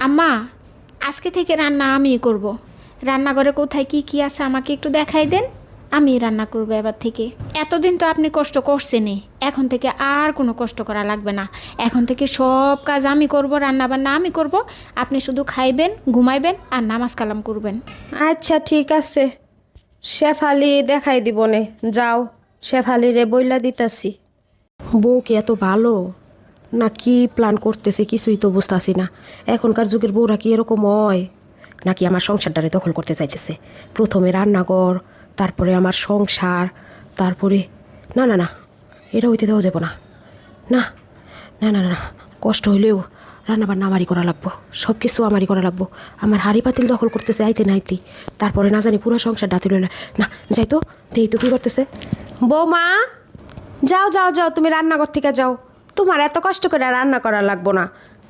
আম্মা আজকে থেকে রান্না আমিই করব। রান্নাঘরে কোথায় কি কি আছে আমাকে একটু দেখাই দেন? আমি রান্না করব এবার থেকে। এতদিন তো আপনি কষ্ট করছেনই। এখন থেকে আর কোনো কষ্ট করা লাগবে না। এখন থেকে সব কাজ আমি করব রান্না বান্না আমি করব। আপনি শুধু খাইবেন ঘুমাইবেন আর নামাজ কালাম করবেন। আচ্ছা ঠিক আছে। শেফালি দেখাই দিব নে যাও শেফালি রে বইলা দিতাছি। বউ কি এত ভালো? না কি প্ল্যান করতেছে কিছুই তো বুঝতেছি না। এখনকার যুগের বউরা কি এরকম হয়? নাকি আমার সংসারটারে দখল করতে চাইতেছে? প্রথমে রান্নাঘর, তারপরে আমার সংসার, তারপরে না না না, এটা হইতে দেওয়া যাব না। না না না না কষ্ট হইলেও রান্নাবান্না আমারই করা লাগবো সব কিছু আমারই করা লাগবো। আমার হাড়ি পাতিল দখল করতেছে আইতে নাইতে তারপরে না জানি পুরো সংসার ডাতি রইল না, যাই তো, দেই তো কী করতেছে? বৌমা, যাও যাও যাও, তুমি রান্নাঘর থেকে যাও। তোমার এত কষ্ট করে রান্না করা লাগবো না।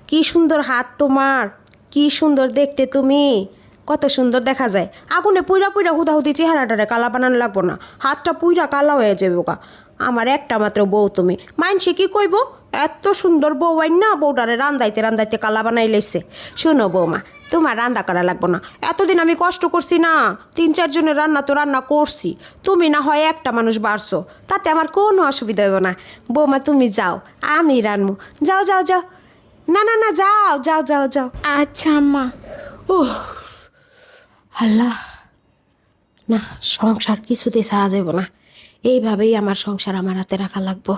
কি সুন্দর হাত তোমার, কি সুন্দর দেখতে তুমি। কত সুন্দর দেখা যায়। আগুনে পুইরা পুইরা হুদাহুদি চেহারাটারে কালা বানানো লাগবো না। হাতটা পুইরা কালা হয়ে যাবে গা। আমার একটা মাত্র বউ তুমি। মানসি কি কইব? এত সুন্দর বউ আইন না, বউটারে রান্দাইতে রান্দাইতে কালা বানাই লাইছে। শুনো বৌমা তোমার রান্না করা লাগবো না। এতদিন আমি কষ্ট করছি না। তিন চারজনের রান্না তো রান্না করছি। তুমি না হয় একটা মানুষ বাড়ছো। তাতে আমার কোনো অসুবিধা হবে না। বৌমা তুমি যাও। আমি রানবো যাও যাও যাও। না না না যাও যাও যাও যাও। আচ্ছা আম্মা। ও আল্লাহ। না সংসার কিছুতেই সারা যাব না। এইভাবেই আমার সংসার আমার হাতে রাখা লাগবো।